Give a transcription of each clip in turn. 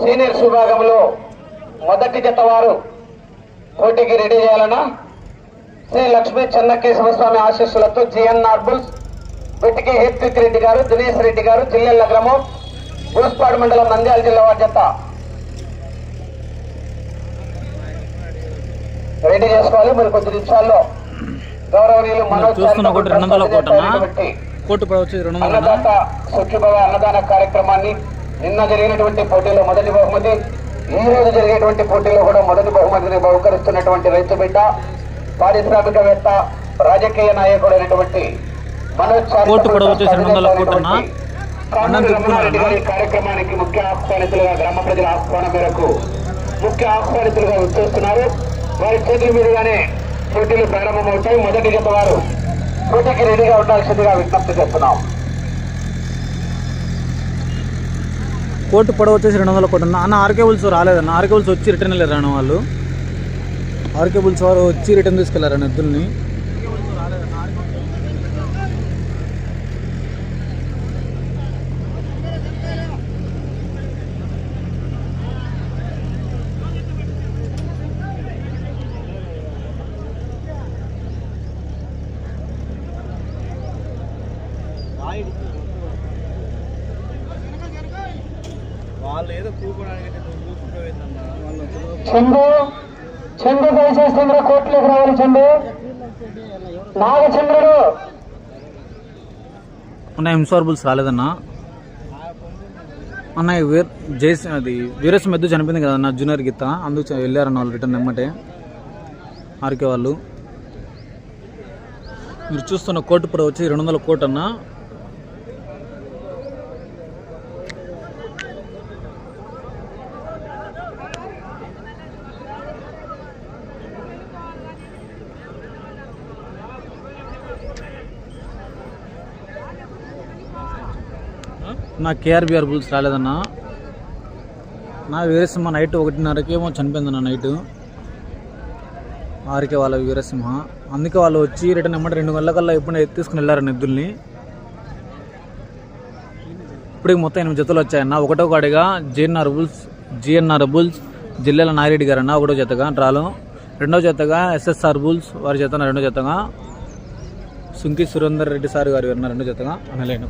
Seniors విభాగంలో మొదటి జత వారు పోటీకి రెడీ చేయాలన్నా శ్రీ లక్ష్మీ చెన్నకేశవ స్వామి ఆశీస్సులతో జిఎన్ఆర్ బుల్స్ వెట్టికి హేత్విక్ రెడ్డి గారు దినేష్ రెడ్డి గారు జిల్లెళ్ళ గ్రామం బూస్పాడు మండలం నంద్యాల జిల్లా వారి జత. రెడీ చేసుకోవాలి మరి కొద్ది నిమిషాల్లో. గౌరవనీయులు మనోజ్ రెండు వందల కోటి రెండు వందల సుఖీభవ అన్నదాన కార్యక్రమాన్ని నిన్న జరిగినటువంటి పోటీలో మొదటి బహుమతి ఈ రోజు జరిగేటువంటి పోటీలో కూడా మొదటి బహుమతిని బహుకరిస్తున్నటువంటి రైతు బిడ్డ పారిశ్రామికవేత్త రాజకీయ నాయకుడైనటువంటి మనోజ్ చారిటబుల్ కోర్టు కూడా వచ్చేసి రెండు వందల ట్రస్ట్ కోటనా? కానూరు అన్నం రమణారెడ్డి తిప్పుకున్నారా? గారి కార్యక్రమానికి ముఖ్య ఆహ్వానితులుగా గ్రామ ప్రజల ఆహ్వానం మేరకు ముఖ్య ఆహ్వానితులుగా వచ్చేస్తున్నారు వారి చేతుల మీదుగానే పోటీలు ప్రారంభమవుతాయి మొదటి జత వారు పోటీకి రెడీగా ఉండాల్సిందిగా విజ్ఞప్తి చేస్తున్నాం కోర్టు పొడవు వచ్చేసి రెండు వందల కోటి అన్న ఆర్కే బుల్స్ రాలేదన్న. ఆర్కే బుల్స్ వచ్చి రిటర్న్ వెళ్ళారు వాళ్ళు. ఆర్కే బుల్స్ వారు వచ్చి రిటర్న్ తీసుకెళ్ళారన్న ఎద్దుల్ని వాళ్ళు ఏదో కూకోవడానికి కూర్చుంటా వాళ్ళు చందు చందు దయచేసి కోర్టులోకి రావాలి చందు. నాగచంద్రుడు. అన్న హింసార్ రాలేదన్నా? అన్న ఈ వీర్ అది వీరస్ మెద్దు చనిపోయింది కదన్న జూనియర్ గీత. అందుకు వెళ్ళారన్న వాళ్ళు రిటర్న్ ఎమ్మటే. ఆర్కే వాళ్ళు. మీరు చూస్తున్న కోర్టు ఇప్పుడు వచ్చి రెండు వందల కోట్ అన్న. నా కేఆర్బిఆర్ బుల్స్ రాలేదన్నా. నా వీరసింహ నైట్ ఒకటిన్నరకి ఏమో చనిపోయిందన్న నైట్. ఆరికే వాళ్ళ వీరసింహ. అందుకే వాళ్ళు వచ్చి రిటర్న్ ఇమ్మంటే రెండు గంటల కల్లా ఎప్పుడు తీసుకుని వెళ్ళారు నిధుల్ని ఇప్పటికి మొత్తం ఎనిమిది జతలు వచ్చాయన్న. ఒకటో కాడిగా GNR bulls GNR bulls Jillela Nagireddy garu అన్న ఒకటో జతగా డ్రాలో రెండో జతగా ఎస్ఎస్ఆర్ బుల్స్ వారి జత రెండో జతగా. సుంకి సురేందర్ రెడ్డి సార్ గారు విన్నారు రెండో జతగా. అనలేను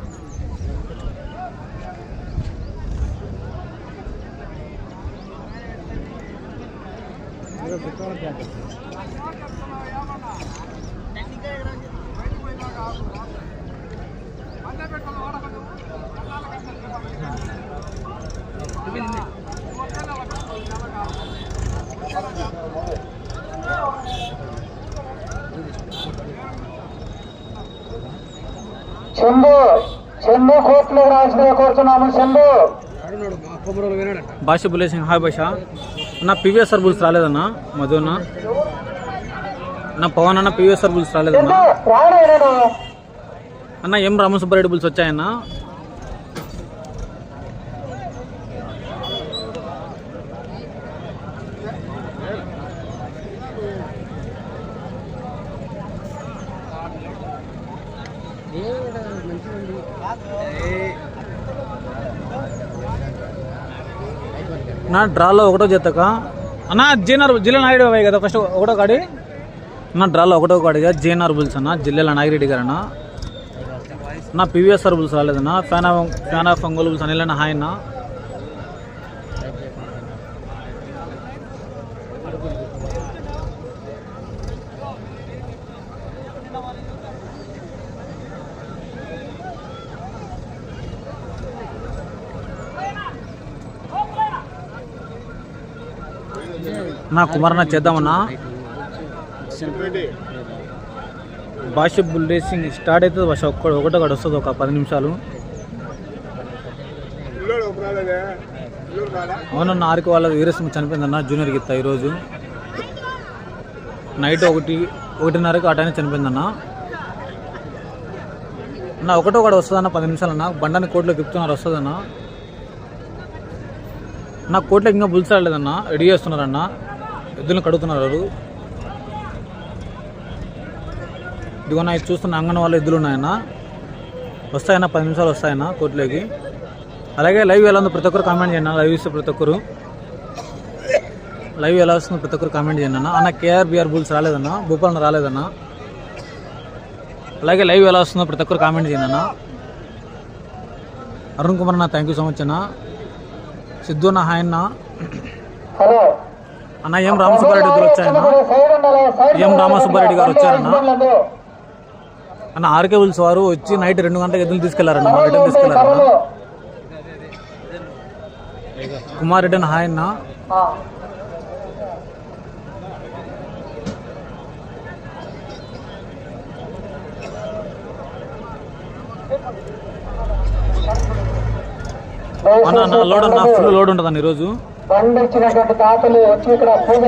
కోరుతున్నాము భాష బులేసింగ్ హాయ్ భాష. నా పివిఎస్ఆర్ బుల్స్ రాలేదన్నా మధు అన్న నా పవన్ అన్న పివిఎస్ఆర్ బుల్స్ రాలేదన్నా. అన్న ఎం రామసుబ్బారెడ్డి బుల్స్ వచ్చాయన్న. నా డ్రాలో ఒకటో జతక. అన్న జేఎన్ఆర్ జిల్లా నాయుడు అయ్యాయి కదా ఫస్ట్ ఒకటో కాడి? నా డ్రాలో ఒకటో కాడిగా జీఎన్ఆర్ బుల్స్ అన్న జిల్లాల నాగిరెడ్డి గారు అన్న నా PVSR bulls రాలేదన్నా fan of fan of Ongole bulls Anil hi అన్న. నా కుమారన్న చేద్దామన్నా. భాష బుల్ రేసింగ్ స్టార్ట్ అవుతుంది భాష ఒక్క ఒకటో ఒకటి వస్తుంది ఒక పది నిమిషాలు. అవునన్న ఆరికి వాళ్ళ వీరసింహ చనిపోయిందన్న జూనియర్ గీత ఈరోజు. నైట్ ఒకటి ఒకటిన్నరకు ఆ టైం చనిపోయిందన్న. అన్న ఒకటో ఒకటి వస్తుందన్న పది నిమిషాలన్న. బండాన్ని కోట్లో తిప్పుతున్నారు వస్తుందన్న. నా కోట్లో ఇంకా బుల్స్ రాలేదన్న రెడీ చేస్తున్నారన్న. ఎద్దులను కడుగుతున్నారు వాళ్ళు. ఇదిగో నా ఇది చూస్తున్న అంగన్వాళ్ళ ఎద్దులు ఉన్నాయన్న. వస్తాయన్న పది నిమిషాలు వస్తాయన్న కోర్టులోకి. అలాగే లైవ్ ఎలా ఉందో ప్రతి ఒక్కరు కామెంట్ చేయండి లైవ్ ఇస్తే ప్రతి ఒక్కరు. లైవ్ ఎలా వస్తుందో ప్రతి ఒక్కరు కామెంట్ చేయండి అన్న. అన్న కేఆర్ బుల్స్ రాలేదన్నా. భూపాలన రాలేదన్నా. అలాగే లైవ్ ఎలా వస్తుందో ప్రతి ఒక్కరు కామెంట్ చేయండి అన్న. అరుణ్ కుమార్ అన్న థ్యాంక్ యూ సో మచ్ అన్న. సిద్ధు అన్న హాయ్ అన్న. హలో. అన్న ఏం రామసుబ్బారెడ్డి గారు వచ్చాయన్న ఏం రామసుబ్బారెడ్డి గారు వచ్చారన్న? అన్న ఆర్కే బుల్స్ వారు వచ్చి నైట్ రెండు గంటలకు ఎద్దులు తీసుకెళ్ళారన్న మా రిటర్న్ తీసుకెళ్ళారన్న. కుమార్ రెడ్డి హాయ్ అన్న. అన్న అన్న లోడ్ అన్న ఫుల్ లోడ్ ఉంటుందన్న ఈరోజు. బండి ఇచ్చినటువంటి తాతలు వచ్చి ఇక్కడ పూజ.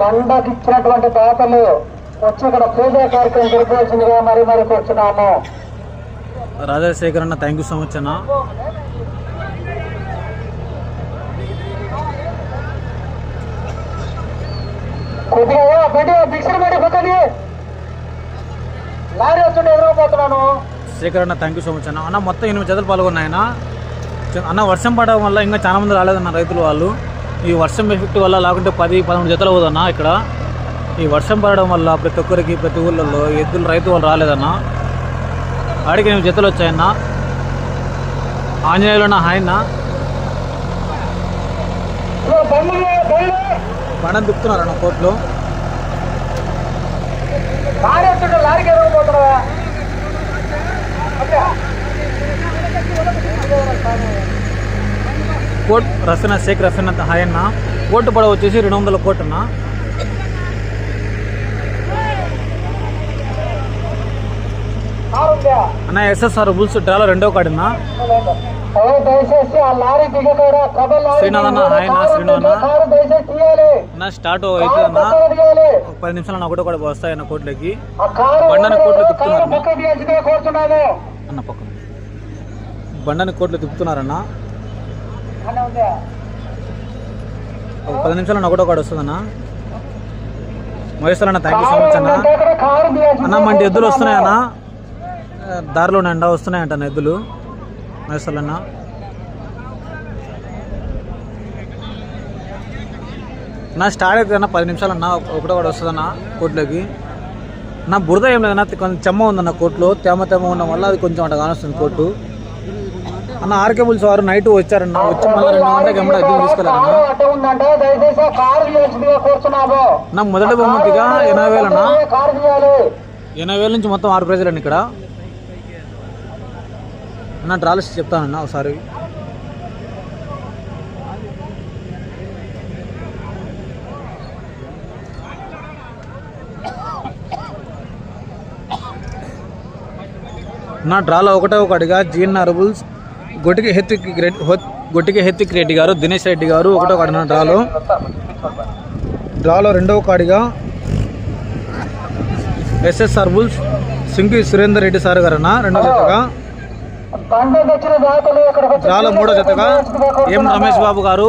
బండకి ఇచ్చినటువంటి తాతలు వచ్చి ఇక్కడ పూజ కార్యక్రమం జరపవలసిందిగా మరి మరి కూర్చున్నాము. రాజశేఖర్ అన్న. థ్యాంక్ యూ సో మచ్ అన్న కొద్దిగా బండి లారీ ఎదురుపోతున్నాను శేఖర్ అన్న థ్యాంక్ యూ సో మచ్ అన్న. అన్న మొత్తం ఎనిమిది జతలు పాల్గొన్నాయన్న చ- అన్న వర్షం పడడం వల్ల ఇంకా చాలా మంది రాలేదన్న రైతులు వాళ్ళు. ఈ వర్షం ఎఫెక్ట్ వల్ల లేకుంటే పది పదమూడు జతలు అవుదన్న ఇక్కడ. ఈ వర్షం పడడం వల్ల ప్రతి ఒక్కరికి ప్రతి ఊళ్ళల్లో ఎద్దులు రైతు వాళ్ళు రాలేదన్న. ఆడికి నేను జతలు వచ్చాయన్న. ఆంజనేయులు హాయన్న హాయ్ తిప్పుతున్నారన్న కోర్టులో. లారీ కోట్ రఫీనా షేక్ రఫీనా హాయ్ అన్న. కోర్టు పడవ వచ్చేసి రెండు వందల కోట్ అన్న. అన్న ఎస్ఎస్ఆర్ బుల్స్ డ్రాలో రెండో శ్రీనాథ్ అన్న, హాయ్ అన్న, అన్న. అన్న స్టార్ట్ తీయాలి. ఒక పది నిమిషాలు ఒకటో కూడా వస్తాయన్న కోట్లకి. ఆ కారు బండని కోట్లు కారు తిప్పుతున్నారు. అన్న. పక్కన బండని కోట్లు తిప్పుతున్నారన్న? ఒక పది నిమిషాలు ఒకటో కాడ వస్తుందన్న? మహేశ్వర్ అన్న థ్యాంక్ యూ సో మచ్ అన్న. అన్న మంటి ఎద్దులు వస్తున్నాయి వస్తున్నాయన్న దారిలో ఎండ వస్తున్నాయంట అన్న ఎద్దులు. మహేశ్వర్ అన్న. నా స్టార్ట్ అయితే అన్న పది నిమిషాలు అన్న ఒకటో కూడా వస్తుందన్న కోట్లోకి. నా బురద ఏం లేదన్న కొంచెం చెమ్మ ఉందన్న కోర్టులో తేమ తేమ ఉండడం వల్ల అది కొంచెం అట్లా కానొస్తుంది కోర్టు అన్న ఆర్కే బుల్స్ వారు నైట్ వచ్చారన్న వచ్చి మళ్ళీ రెండు గంటలకు ఎమ్మడ ఎద్దులు తీసుకెళ్ళారన్న నా మొదటి బహుమతిగా ఎనభై వేలు అన్న. ఎనభై వేల నుంచి మొత్తం ఆరు ప్రైజులు అండి ఇక్కడ. అన్న డ్రాలిస్ట్ చెప్తానన్న ఒకసారి. నా డ్రాలో ఒకటో ఒకటిగా జిఎన్ఆర్ బుల్స్ గొట్టికి హెత్తిక్ రెడ్డి గొట్టికి హెత్తిక్ రెడ్డి గారు దినేష్ రెడ్డి గారు ఒకటో కాడి డ్రాలో. డ్రాలో రెండవ కాడిగా ఎస్ఎస్ఆర్ బుల్స్ సింగి సురేందర్ రెడ్డి సార్ గారు అన్న రెండో జతగా. డ్రాలో మూడో జతగా. ఎం రమేష్ బాబు గారు.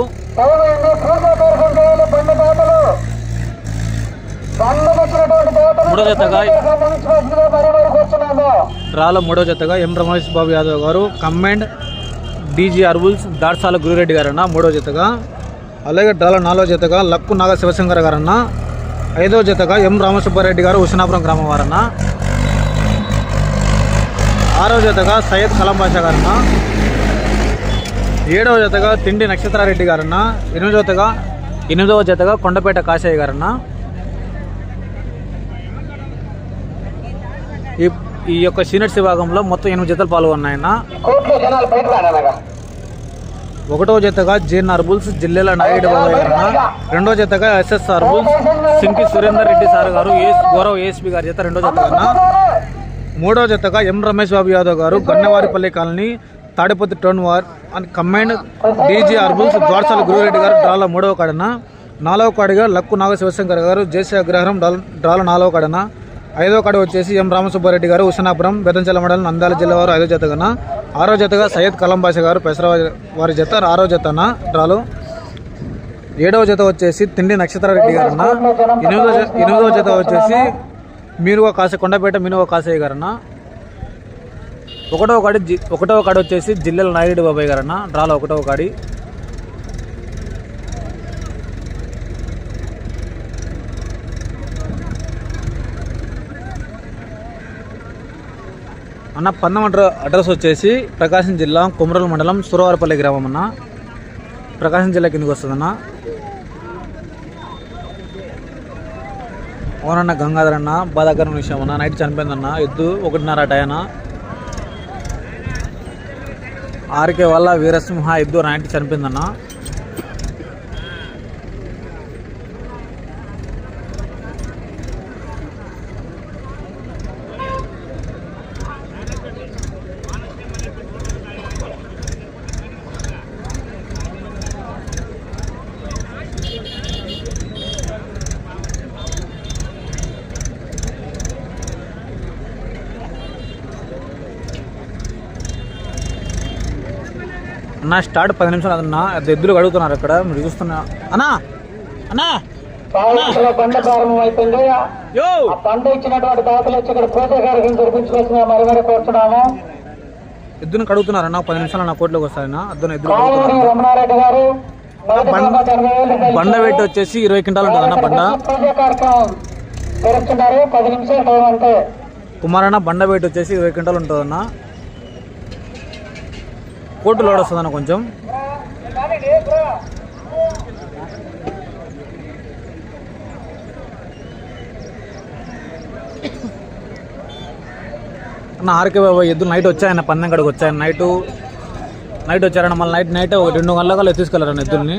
మూడో జతగా. గమనించవలసిందిగా డ్రాలో మూడో జతగా ఎం రమేష్ బాబు యాదవ్ గారు. కమ్మెండ్ డీజీ అర్వుల్స్ దాడ్సాల గురురెడ్డి గారన్న మూడో జతగా. అలాగే డాల నాలుగో జతగా లక్కు నాగ శివశంకర్ గారన్న. ఐదో జతగా ఎం రామసుబ్బారెడ్డి గారు ఉసినాపురం గ్రామం వారన్న. ఆరో జతగా సయ్యద్ కలాం బాషా గారన్న. ఏడవ జతగా తిండి నక్షత్రారెడ్డి గారన్న. ఎనిమిదవ జతగా ఎనిమిదవ జతగా కొండపేట కాశయ్య గారన్న. ఈ ఈ యొక్క సీనియర్స్ విభాగంలో మొత్తం ఎనిమిది జతలు పాల్గొన్నాయన్న. ఒకటో జతగా జేఎన్ఆర్ బుల్స్ జిల్లెల నాయుడు బాబు గారన్న రెండో జతగా SSR bulls Sinki Surender Reddy sir garu Gaurav ASP గారి జత రెండో జతగా మూడో జతగా ఎం Ramesh Babu Yadav garu Gannavaripalli colony Tadipatri town war and command DG R bulls Dwarasala Gurureddy garu డ్రాల మూడవ కాడన నాలుగవ కాడిగా లక్కు నాగ శివశంకర్ గారు జేసీ అగ్రహారం డ్రాల- డ్రాల నాలుగవ కాడన ఐదో కాడ వచ్చేసి ఎం రామసుబ్బారెడ్డి గారు హుసనాపురం బెదంచల మండలం నందాల జిల్లా వారు ఐదో జతగన. ఆరో జతగా సయ్యద్ కలం గారు పెసర వారి జత ఆరో జతన డ్రాలు. ఏడవ జత వచ్చేసి తిండి నక్షత్రారెడ్డి గారన్న. ఎనిమిదో ఎనిమిదవ జత వచ్చేసి మీనువ కాసే కొండపేట మీనువ కాసయ్య గారన్న. ఒకటో కాడి ఒకటో కాడి వచ్చేసి జిల్లెల నాయుడు బాబాయ్ గారన్న. అన్న డ్రాలో ఒకటో కాడి. అన్న పందం అడ్రస్ వచ్చేసి ప్రకాశం జిల్లా కుమరల్ మండలం సురవారపల్లి గ్రామం అన్న. ప్రకాశం జిల్లా కిందకి వస్తుందన్న. అవునన్న గంగాధర్ అన్న బాధాకరం విషయం అన్న. నైట్ చనిపోయిందన్న ఎద్దు ఒకటిన్నర టైన ఆర్కే వల్ల వీరసింహ ఎద్దు నైట్ చనిపోయిందన్న. అన్న స్టార్ట్ పది నిమిషాలు అన్న అది ఎద్దులు కడుగుతున్నారు అక్కడ మీరు చూస్తున్నా. అన్నా అన్నా పావుల బండ ప్రారంభం అయిపోయింది యో! ఆ బండ ఇచ్చినటువంటి దాతలు వచ్చి ఇక్కడ పూజ కార్యక్రమం జరిపించుకోవాల్సిన మరి మరి కోరుతున్నాము. ఎద్దును కడుగుతున్నారు అన్న పది నిమిషాలు నా కోట్లోకి వస్తాయన్న ఎద్దును ఎద్దులు రమణారెడ్డి గారు బండ- వెయిట్ వచ్చేసి ఇరవై క్వింటాలు ఉంటుంది అన్న బండ. పది నిమిషాలు కుమారన్న బండ వెయిట్ వచ్చేసి ఇరవై క్వింటాలు ఉంటుంది అన్న. కోర్టు లోడ్ వస్తుంది అన్న కొంచెం. అన్న ఆర్కే బాబా ఎద్దులు నైట్ వచ్చాయన్న పందెం కాడికి వచ్చాయన్న నైట్ నైట్ వచ్చారన్న మళ్ళీ నైట్ నైట్ ఒక రెండు గంటల కల్లా తీసుకెళ్ళారన్న ఎద్దుల్ని.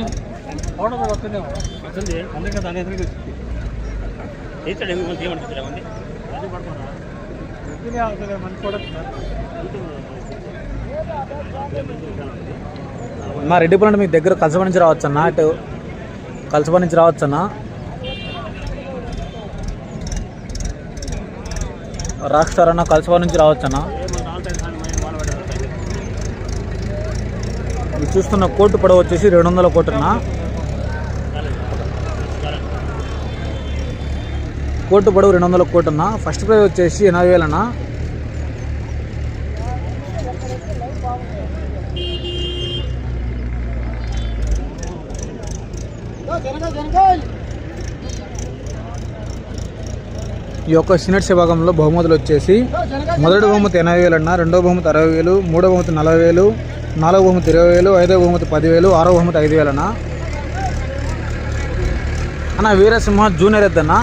మా రెడ్డిపల్లి మీకు దగ్గర కలసపడి నుంచి రావచ్చన్న అటు కలసప నుంచి రావచ్చన్న? రాక్ స్టార్ అన్న కలసపడి నుంచి రావచ్చన్న? మీరు చూస్తున్న కోర్టు పొడవు వచ్చేసి రెండు వందల కోటున్న? కోర్టు పొడవు రెండు వందల కోటున్న? ఫస్ట్ ప్రైజ్ వచ్చేసి ఎనభై వేలన్న? ఈ యొక్క సినెట్స్ విభాగంలో బహుమతులు వచ్చేసి మొదటి బహుమతి ఎనభై వేలు అన్న రెండో బహుమతి అరవై వేలు మూడో బహుమతి నలభై వేలు నాలుగో బహుమతి ఇరవై వేలు ఐదో బహుమతి పదివేలు ఆరో బహుమతి ఐదు వేలు అన్న. అన్న వీరసింహ జూనియర్ ఎద్దన్న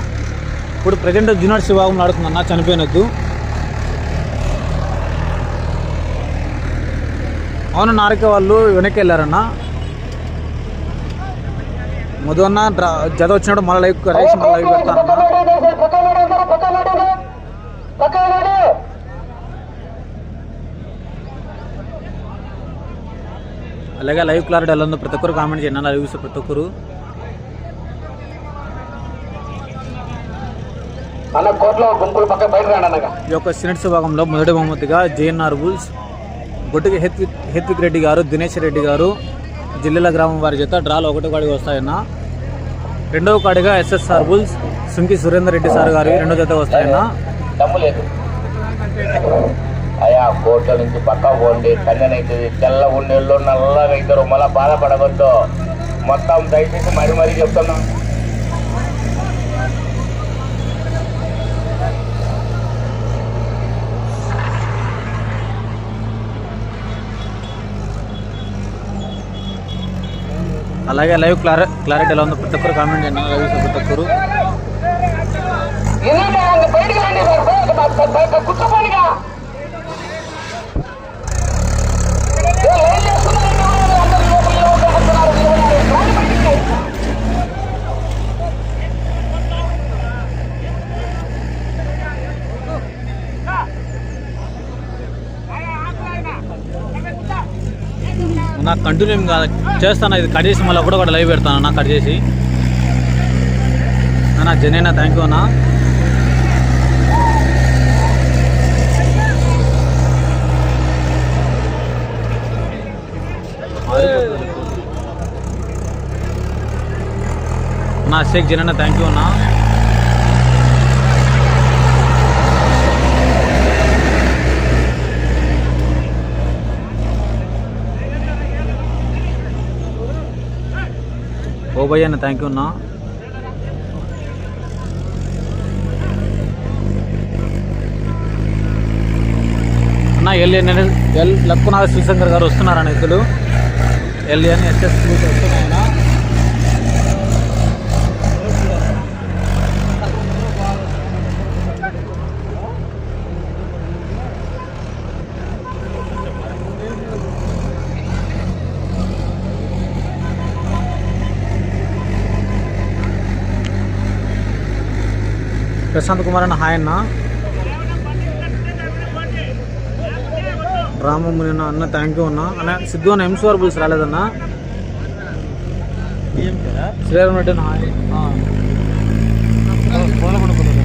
ఇప్పుడు ప్రజెంట్ జూనియర్స్ విభాగంలో ఆడుతుందన్న చనిపోయినద్దు అవును నారిక వాళ్ళు వెనక్కి వెళ్ళారన్నా. డ్రా జత వచ్చినప్పుడు మళ్ళీ లైవ్ రైస్ మళ్ళీ లైవ్ పెడతానన్న అలాగే లైవ్ క్లారిటీ ఎలా ఉందో ప్రతి ఒక్కరు కామెంట్ చేయండి. లైవ్ చూస్తే ప్రతి ఒక్కరు. ఈ యొక్క సినెట్స్ విభాగంలో మొదటి బహుమతిగా జేఎన్ఆర్ బుల్స్ బొట్టుకి హెత్విక్ హెత్విక్ రెడ్డి గారు దినేష్ రెడ్డి గారు జిల్లెల గ్రామం వారి చేత డ్రాలు ఒకటో కాడికి వస్తాయన్న. రెండవ కాడిగా SSR bulls Sunki Surender Reddy sir గారి రెండో జత వస్తాయన్న. లేదు అయ్యా కోట్ల నుంచి పక్క పోండి కన్యనైతుంది. తెల్ల ఉండేళ్ళు నల్లగా అవుతారు మళ్ళా బాధపడవద్దు. మొత్తం దయచేసి మరి మరీ చెప్తున్నాం. అలాగే లైవ్ క్లార క్లారిటీ ఎలా ఉందో ప్రతి ఒక్కరు కామెంట్ చేయండి. లైవ్ చూస్తే ప్రతి ఒక్కరు. నాకు కంటిన్యూ కాదు. చేస్తాను ఇది కట్ చేసి మళ్ళీ కూడా కూడా లైవ్ పెడతాను అన్న కట్ చేసి. అన్న జనైనా థ్యాంక్ యూ అన్న. నా షేక్ జనైనా థ్యాంక్ యూ అన్నా. ఓ అన్న థ్యాంక్ యూ అన్నా. అన్న ఎల్ఎన్ ఎల్ లక్కునాథ శివశంకర్ గారు వస్తున్నారన్న ఇద్దరు ఎల్ఎన్ ఎస్ఎస్ వస్తున్నాయన్నా ప్రశాంత్ కుమార్ అన్న హాయ్ అన్న రామముని అన్న అన్న థ్యాంక్ యూ అన్న అన్న సిద్ధు అన్న ఎంసీఆర్ బుల్స్ రాలేదన్న శ్రీరామ్ రెడ్డి అన్న హాయ్ ఆ. ఫోన్లో పడుకున్నాడు.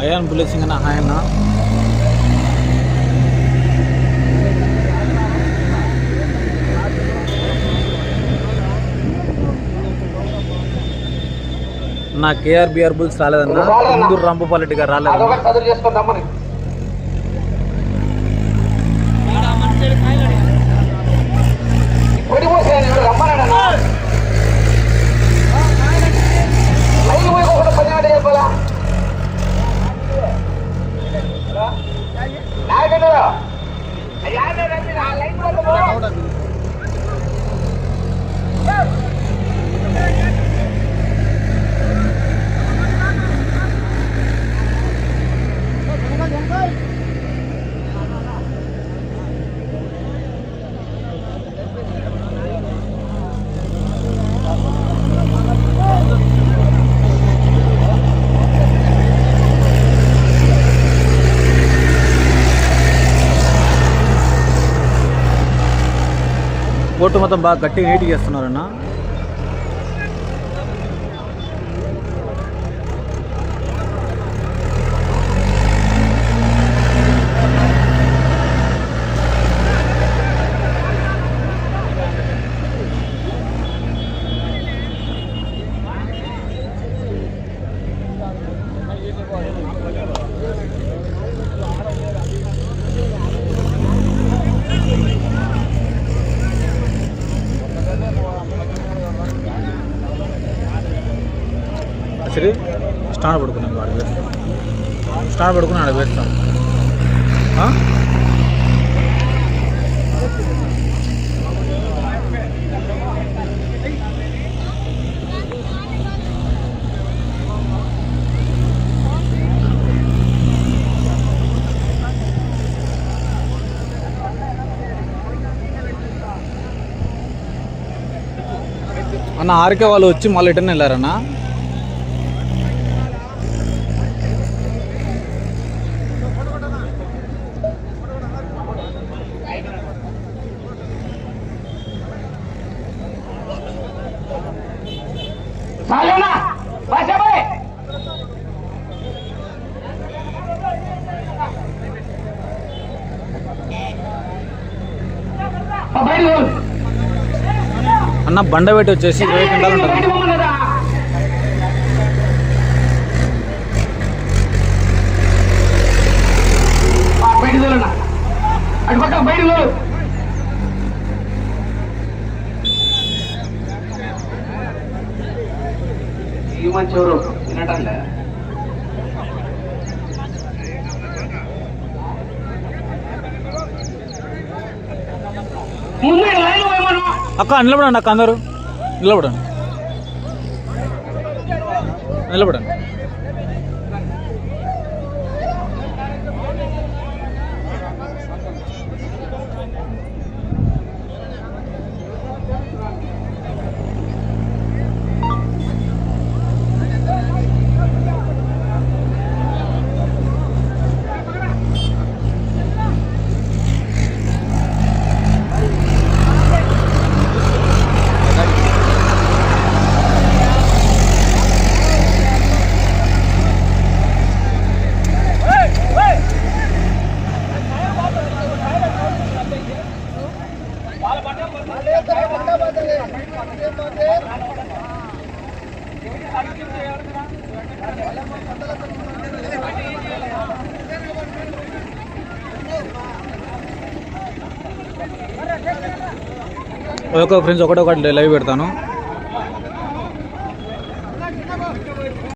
అయ్యాన్ బుల్లెట్ అన్న హాయ్ అన్న నా కేఆర్బిఆర్ బుల్స్ రాలేదన్నా ఇందూరు రంభపాలెడ్డి గారు అదొకటి చదువు చేసుకొని రమ్మని పొడి పోసేయండి ఎవరు రమ్మన్నాడన్నా లైన్ పోయి ఒకటి పది మాట చెప్పాలా నాయకుడు అయ్యా రండి నా లైన్ పో. కోర్టు మొత్తం బాగా గట్టిగా నీట్గా చేస్తున్నారన్న. వచ్చి స్టాండ్ పడుకున్నాం వాడు వేస్తాం. స్టాండ్ పడుకుని ఆడ పెడతాం అన్న ఆర్కే వాళ్ళు వచ్చి మళ్ళీ రిటర్న్ వెళ్ళారన్నా? సాలేనా? అన్న బండ పెట్టి వచ్చేసి ఇరవై క్వింటాలు ఉంటుంది ఈ మంచి ఎవరు అక్క నిలబడండి అక్క అందరూ. నిలబడండి. నిలబడండి. ఒక ఫ్రెండ్స్ ఒకటో ఒకటి లైవ్ పెడతాను.